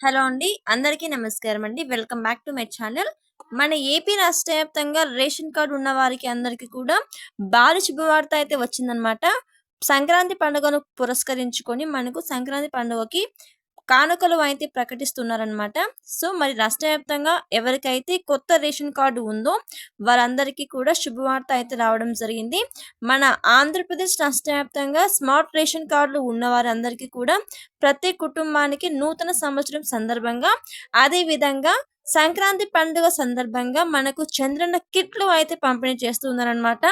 Hello అండి. అందరికీ నమస్కారం అండి. Welcome back to my channel. మన ఏపీ రాష్ట్ర వ్యాప్తంగా రేషన్ కార్డు ఉన్న వారికి అందరికీ కూడా భారీ శుభవార్త అయితే వచ్చిందనమాట సంక్రాంతి పండుగను పురస్కరించుకొని మనకు సంక్రాంతి పండుగకి కానుకలు అయితే ప్రకటిస్తున్నారనమాట సో మరి రాష్ట్ర వ్యాప్తంగా ఎవరికైతే కొత్త రేషన్ కార్డు ఉందో వారందరికీ కూడా శుభవార్త అయితే రావడం జరిగింది. మన ఆంధ్రప్రదేశ్ రాష్ట్ర వ్యాప్తంగా స్మార్ట్ రేషన్ కార్డులు ఉన్న వారందరికీ కూడా ప్రతి కుటుంబానికి నూతన సంవత్సరం సందర్భంగా అదే విధంగా సంక్రాంతి పండుగ సందర్భంగా మనకు చంద్రన్న కిట్లు అయితే పంపిణీ చేస్తున్నారనమాట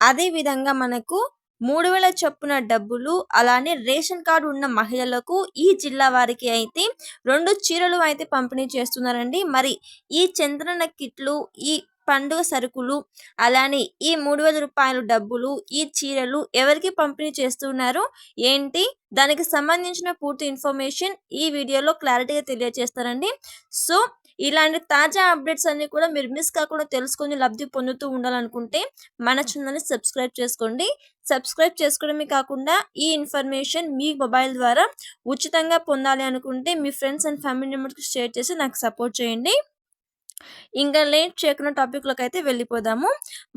అదే విధంగా మనకు మూడు వేల చొప్పున డబ్బులు అలానే రేషన్ కార్డు ఉన్న మహిళలకు ఈ జిల్లా వారికి అయితే రెండు చీరలు అయితే పంపిణీ చేస్తున్నారండి. మరి ఈ చంద్రన కిట్లు ఈ పండుగ సరుకులు అలానే ఈ మూడు వేల రూపాయలు డబ్బులు ఈ చీరలు ఎవరికి పంపిణీ చేస్తున్నారు? ఏంటి? దానికి సంబంధించిన పూర్తి ఇన్ఫర్మేషన్ ఈ వీడియోలో క్లారిటీగా తెలియజేస్తారండి సో ఇలాంటి తాజా అప్డేట్స్ అన్ని కూడా మీరు మిస్ కాకుండా తెలుసుకొని లబ్ధి పొందుతూ ఉండాలనుకుంటే మన ఛానల్ని సబ్స్క్రైబ్ చేసుకోండి. సబ్స్క్రైబ్ చేసుకోవడమే కాకుండా ఈ ఇన్ఫర్మేషన్ మీ మొబైల్ ద్వారా ఉచితంగా పొందాలి అనుకుంటే మీ ఫ్రెండ్స్ అండ్ ఫ్యామిలీ మెంబర్స్కి షేర్ చేసి నాకు సపోర్ట్ చేయండి. ఇంకా లేట్ చేయకుండా టాపిక్లోకి అయితే వెళ్ళిపోదాము.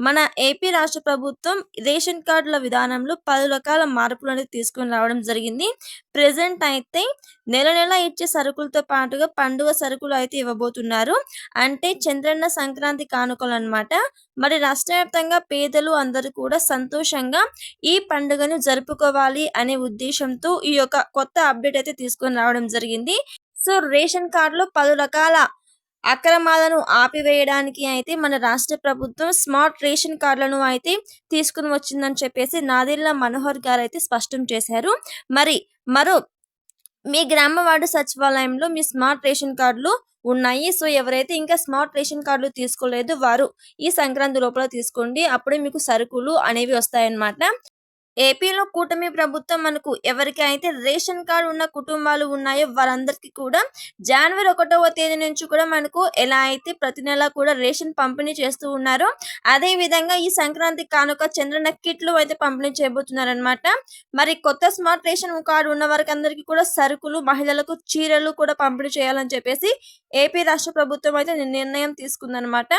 మన ఏపీ రాష్ట్ర ప్రభుత్వం రేషన్ కార్డుల విధానంలో పలు రకాల మార్పులు అనేది తీసుకొని రావడం జరిగింది. ప్రజెంట్ అయితే నెల నెల ఇచ్చే సరుకులతో పాటుగా పండుగ సరుకులు అయితే ఇవ్వబోతున్నారు. అంటే చంద్రన్న సంక్రాంతి కానుకలు అనమాట మరి రాష్ట్ర వ్యాప్తంగా పేదలు అందరూ కూడా సంతోషంగా ఈ పండుగను జరుపుకోవాలి అనే ఉద్దేశంతో ఈ యొక్క కొత్త అప్డేట్ అయితే తీసుకొని రావడం జరిగింది. సో రేషన్ కార్డులో పలు రకాల అక్రమాలను ఆపివేయడానికి అయితే మన రాష్ట్ర ప్రభుత్వం స్మార్ట్ రేషన్ కార్డులను అయితే తీసుకుని వచ్చిందని చెప్పేసి నాదిల్ల మనోహర్ గారు అయితే స్పష్టం చేశారు. మరి మరో మీ గ్రామ వార్డు సచివాలయంలో మీ స్మార్ట్ రేషన్ కార్డులు ఉన్నాయి. సో ఎవరైతే ఇంకా స్మార్ట్ రేషన్ కార్డులు తీసుకోలేదు వారు ఈ సంక్రాంతి లోపల తీసుకోండి. అప్పుడే మీకు సరుకులు అనేవి వస్తాయన్నమాట. ఏపీలో కూటమి ప్రభుత్వం మనకు ఎవరికైతే రేషన్ కార్డు ఉన్న కుటుంబాలు ఉన్నాయో వారందరికీ కూడా జనవరి ఒకటవ తేదీ నుంచి కూడా మనకు ఎలా అయితే ప్రతి నెల కూడా రేషన్ పంపిణీ చేస్తూ ఉన్నారో అదే విధంగా ఈ సంక్రాంతి కానుక చంద్రన కిట్లు అయితే పంపిణీ చేయబోతున్నారనమాట మరి కొత్త స్మార్ట్ రేషన్ కార్డు ఉన్న వారికి అందరికీ కూడా సరుకులు మహిళలకు చీరలు కూడా పంపిణీ చేయాలని చెప్పేసి ఏపీ రాష్ట్ర ప్రభుత్వం అయితే నిర్ణయం తీసుకుందనమాట